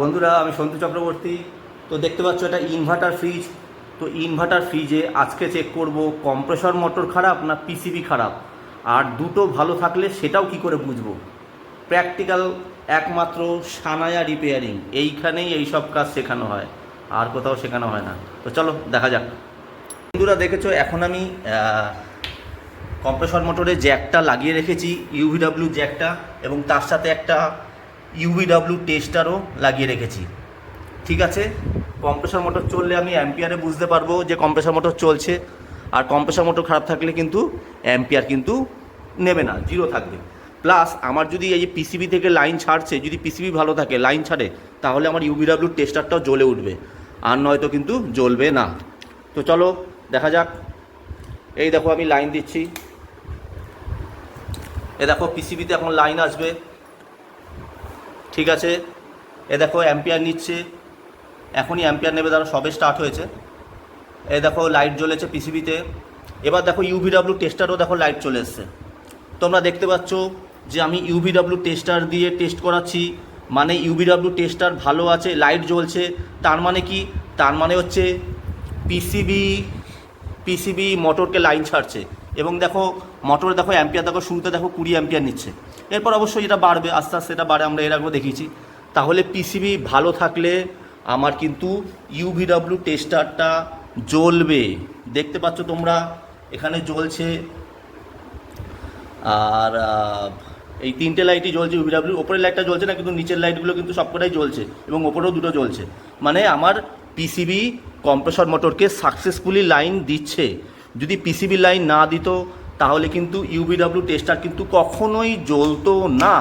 বন্ধুরা, আমি সন্তু চক্রবর্তী। তো দেখতে পাচ্ছ, এটা ইনভার্টার ফ্রিজ তো ইনভার্টার ফ্রিজে আজকে চেক করব কম্প্রেসর মোটর খারাপ না পিসিবি খারাপ? আর দুটো ভালো থাকলে সেটাও কি করে বুঝব? প্র্যাকটিক্যাল একমাত্র সানায়া রিপেয়ারিং এইখানেই এই সব কাজ শেখানো হয়। আর কোথাও শেখানো হয় না। তো চলো, দেখা যাক। বন্ধুরা, দেখেছ, এখন আমি কম্প্রেসর মোটরে জ্যাকটা লাগিয়ে রেখেছি ইউভিডাব্লিউ জ্যাকটা এবং তার সাথে একটা ইউভিডাব্লিউ টেস্টারও লাগিয়ে রেখেছি। ঠিক আছে? কম্প্রেসর মোটর চললে আমি অ্যাম্পিয়ারে বুঝতে পারব যে কম্প্রেসর মোটর চলছে। আর কম্প্রেসর মোটর খারাপ থাকলে কিন্তু অ্যাম্পিয়ার কিন্তু নেবে না জিরো থাকবে। প্লাস আমার যদি এই যে পিসিবি থেকে লাইন ছাড়ছে, যদি পিসিবি ভালো থাকে, লাইন ছাড়ে, তাহলে আমার ইউভিডাব্লিউ টেস্টারটাও জ্বলে উঠবে। আর নয়তো কিন্তু জ্বলবে না। তো চলো, দেখা যাক। এই দেখো আমি লাইন দিচ্ছি। এ দেখো পিসিবিতে এখন লাইন আসবে। ঠিক আছে। এ দেখো অ্যাম্পিয়ার নিচ্ছে। এখনই অ্যাম্পিয়ার নেবে তারা সবে স্টার্ট হয়েছে। এ দেখো লাইট জ্বলেছে পিসিবিতে এবার দেখো ইউভিডাব্লিউ টেস্টারও দেখো লাইট চলে এসছে। তোমরা দেখতে পাচ্ছ যে আমি ইউভিডাব্লিউ টেস্টার দিয়ে টেস্ট করাচ্ছি। মানে ইউভিডাব্লিউ টেস্টার ভালো আছে লাইট জ্বলছে। তার মানে কি? তার মানে হচ্ছে পিসিবি পিসিবি মোটরকে লাইন ছাড়ছে। এবং দেখো মোটরে দেখো অ্যাম্পিয়ার দেখো, শুরুতে দেখো কুড়ি অ্যাম্পিয়ার নিচ্ছে। এরপর অবশ্যই এটা বাড়বে, আস্তে আস্তে এটা বাড়ে, আমরা এর আগেও দেখিয়েছি। তাহলে পিসিবি ভালো থাকলে আমার কিন্তু ইউভিডাব্লিউ টেস্টারটা জ্বলবে। দেখতে পাচ্ছ তোমরা, এখানে জ্বলছে, আর এই তিনটে লাইটই জ্বলছে ইউভিডাব্লিউ ওপরের লাইটটা জ্বলছে না, কিন্তু নিচের লাইটগুলো কিন্তু সবকটাই জ্বলছে এবং ওপরেও দুটো জ্বলছে। মানে আমার পিসিবি কম্প্রেসর মোটরকে সাকসেসফুলি লাইন দিচ্ছে। যদি পিসিবি লাইন না দিত, তাহলে কিন্তু ইউভিডাব্লিউ টেস্টার কিন্তু কখনোই জ্বলতো না।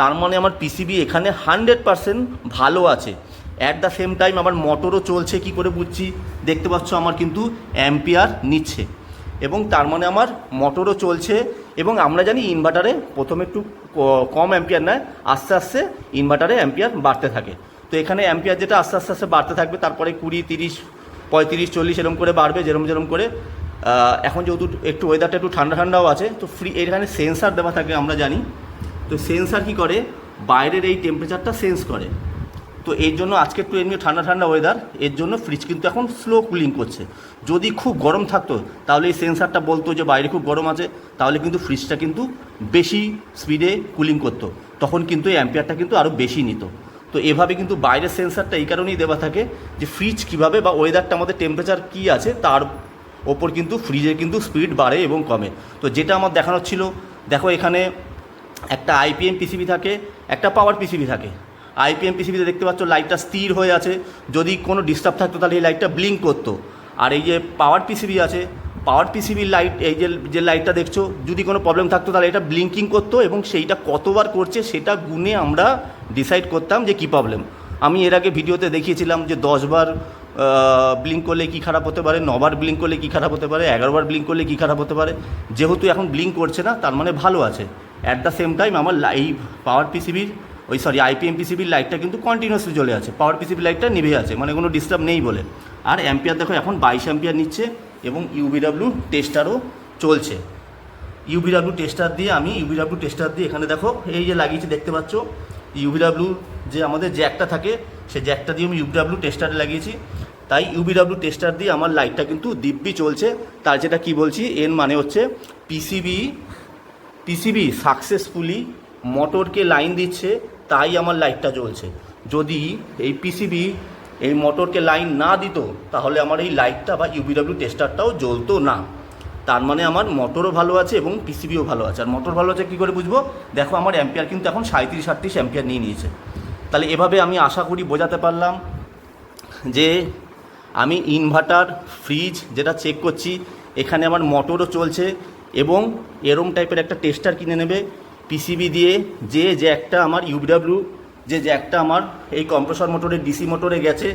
তার মানে আমার পিসিবি এখানে হান্ড্রেড পারসেন্ট ভালো আছে। অ্যাট দ্য সেম টাইম আমার মোটরও চলছে, কি করে বুঝছি? দেখতে পাচ্ছ আমার কিন্তু অ্যাম্পিয়ার নিচ্ছে। এবং তার মানে আমার মোটরও চলছে, এবং আমরা জানি ইনভার্টারে প্রথমে একটু কম অ্যাম্পিয়ার নেয়, আস্তে আস্তে ইনভার্টারে অ্যাম্পিয়ার বাড়তে থাকে। তো এখানে অ্যাম্পিয়ার যেটা আস্তে আস্তে আস্তে বাড়তে থাকবে, তারপরে কুড়ি, তিরিশ, পঁয়ত্রিশ, চল্লিশ এরম করে বাড়বে, যেরম যেরম করে এখন যেহেতু একটু ওয়েদারটা একটু ঠান্ডা ঠান্ডাও আছে, তো ফ্রি এখানে সেন্সার দেওয়া থাকে আমরা জানি। তো সেন্সার কি করে? বাইরের এই টেম্পারেচারটা সেন্স করে। তো এর জন্য আজকে একটু এমনি ঠান্ডা ঠান্ডা ওয়েদার এর জন্য ফ্রিজ কিন্তু এখন স্লো কুলিং করছে। যদি খুব গরম থাকতো, তাহলে এই সেন্সারটা বলতো যে বাইরে খুব গরম আছে, তাহলে কিন্তু ফ্রিজটা কিন্তু বেশি স্পিডে কুলিং করতো। তখন কিন্তু এই অ্যাম্পিয়ারটা কিন্তু আরও বেশি নিত। তো এভাবে কিন্তু বাইরের সেন্সারটা এই কারণেই দেওয়া থাকে যে ফ্রিজ কীভাবে বা ওয়েদারটা আমাদের টেম্পারেচার কী আছে, তার ওপর কিন্তু ফ্রিজের কিন্তু স্পিড বাড়ে এবং কমে। তো যেটা আমার দেখানোর ছিল, দেখো এখানে একটা আইপিএম পিসিবি থাকে, একটা পাওয়ার পিসিবি থাকে। আইপিএম পিসিবিতে দেখতে পাচ্ছ লাইটটা স্থির হয়ে আছে। যদি কোনো ডিস্টার্ব থাকতো তাহলে এই লাইটটা ব্লিঙ্ক করতো। আর এই যে পাওয়ার পিসিবি আছে, পাওয়ার পিসিবির লাইট এই যে যে লাইটটা দেখছ, যদি কোনো প্রবলেম থাকতো তাহলে এটা ব্লিঙ্কিং করতো এবং সেইটা কতবার করছে সেটা গুনে আমরা ডিসাইড করতাম যে কী প্রবলেম আমি এর আগে ভিডিওতে দেখিয়েছিলাম যে দশবার ব্লিঙ্ক করলে কী খারাপ হতে পারে? নবার ব্লিঙ্ক করলে কী খারাপ হতে পারে? এগারোবার ব্লিঙ্ক করলে কী খারাপ হতে পারে? যেহেতু এখন ব্লিঙ্ক করছে না, তার মানে ভালো আছে। অ্যাট দ্য সেম টাইম আমার লাই পাওয়ার পিসিবির ওই সরি আইপিএম পিসিবির লাইটটা কিন্তু কন্টিনিউসলি চলে আছে। পাওয়ার পিসিবি লাইটটা নিভে আছে মানে কোনো ডিস্টার্ব নেই বলে। আর অ্যাম্পিয়ার দেখো, এখন বাইশ অ্যাম্পিয়ার নিচ্ছে এবং ইউবিডাব্লিউ টেস্টারও চলছে। ইউবিডাব্লিউ টেস্টার দিয়ে আমি ইউবিডাব্লিউ টেস্টার দিয়ে এখানে দেখো, এই যে লাগিয়েছি, দেখতে পাচ্ছ? ইউবিডাব্লিউ যে আমাদের জ্যাকটা থাকে সেই জ্যাকটা দিয়ে আমি ইউবিডাব্লিউ টেস্টারে লাগিয়েছি। তাই ইউবিডাব্লিউ টেস্টার দিয়ে আমার লাইটটা কিন্তু দিব্যি চলছে। তার যেটা কি বলছি এন মানে হচ্ছে পিসিবি পিসিবি সাকসেসফুলি মোটরকে লাইন দিচ্ছে, তাই আমার লাইটটা জ্বলছে। যদি এই পিসিবি এই মোটরকে লাইন না দিত, তাহলে আমার এই লাইটটা বা ইউবিডাব্লিউ টেস্টারটাও জ্বলতো না। তার মানে আমার মোটরও ভালো আছে এবং পিসিবিও ভালো আছে। আর মোটর ভালো আছে কী করে বুঝব? দেখো আমার অ্যাম্পিয়ার কিন্তু এখন সাঁত্রিশ আটত্রিশ অ্যাম্পিয়ার নিয়ে নিয়েছে। তাহলে এভাবে আমি আশা করি বোঝাতে পারলাম যে আমি ইনভার্টার ফ্রিজ যেটা চেক করছি, এখানে আমার মোটরও চলছে এবং এরম টাইপের একটা টেস্টার কিনে নেবে পিসিবি দিয়ে, যে জ্যাকটা আমার ইউবিডাব্লিউ যে জ্যাকটা আমার এই কম্প্রেসর মোটরে ডিসি মোটরে গেছে,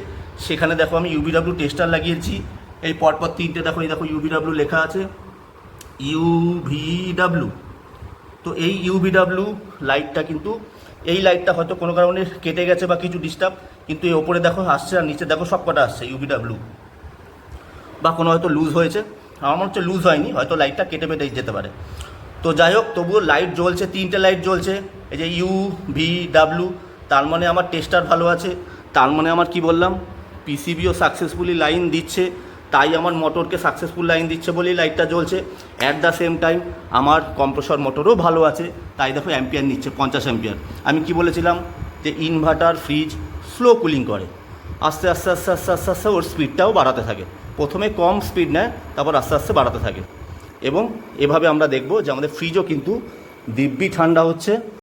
সেখানে দেখো আমি ইউবিডাব্লিউ টেস্টার লাগিয়েছি। এই পরপর তিনটে দেখো, এই দেখো ইউবিডাব্লিউ লেখা আছে ইউভিডাব্লিউ তো এই ইউভিডাব্লিউ লাইটটা কিন্তু, এই লাইটটা হয়তো কোনো কারণে কেটে গেছে বা কিছু ডিস্টার্ব কিন্তু এই ওপরে দেখো আসছে আর নিচে দেখো সব কটা আসছে ইউভিডাব্লিউ বা কোনো হয়তো লুজ হয়েছে। আমার মনে হচ্ছে লুজ হয়নি, হয়তো লাইটটা কেটে মেটে যেতে পারে। তো যাই হোক, তবুও লাইট জ্বলছে, তিনটে লাইট জ্বলছে, এই যে ইউ ভি ডাব্লিউ তার মানে আমার টেস্টার ভালো আছে, তার মানে আমার কি বললাম পিসিবিও সাকসেসফুলি লাইন দিচ্ছে, তাই আমার মোটরকে সাকসেসফুল লাইন দিচ্ছে বলেই লাইটটা জ্বলছে। অ্যাট দ্য সেম টাইম আমার কম্প্রেসর মোটরও ভালো আছে, তাই দেখো অ্যাম্পিয়ার নিচ্ছে, পঞ্চাশ অ্যাম্পিয়ার আমি কি বলেছিলাম, যে ইনভার্টার ফ্রিজ স্লো কুলিং করে। আস্তে আস্তে আস্তে আস্তে আস্তে আস্তে ওর স্পিডটাও বাড়াতে থাকে। প্রথমে কম স্পিড নেয়, তারপর আস্তে আস্তে বাড়াতে থাকে। এবং এভাবে আমরা দেখব যে আমাদের ফ্রিজও কিন্তু দিব্যি ঠান্ডা হচ্ছে।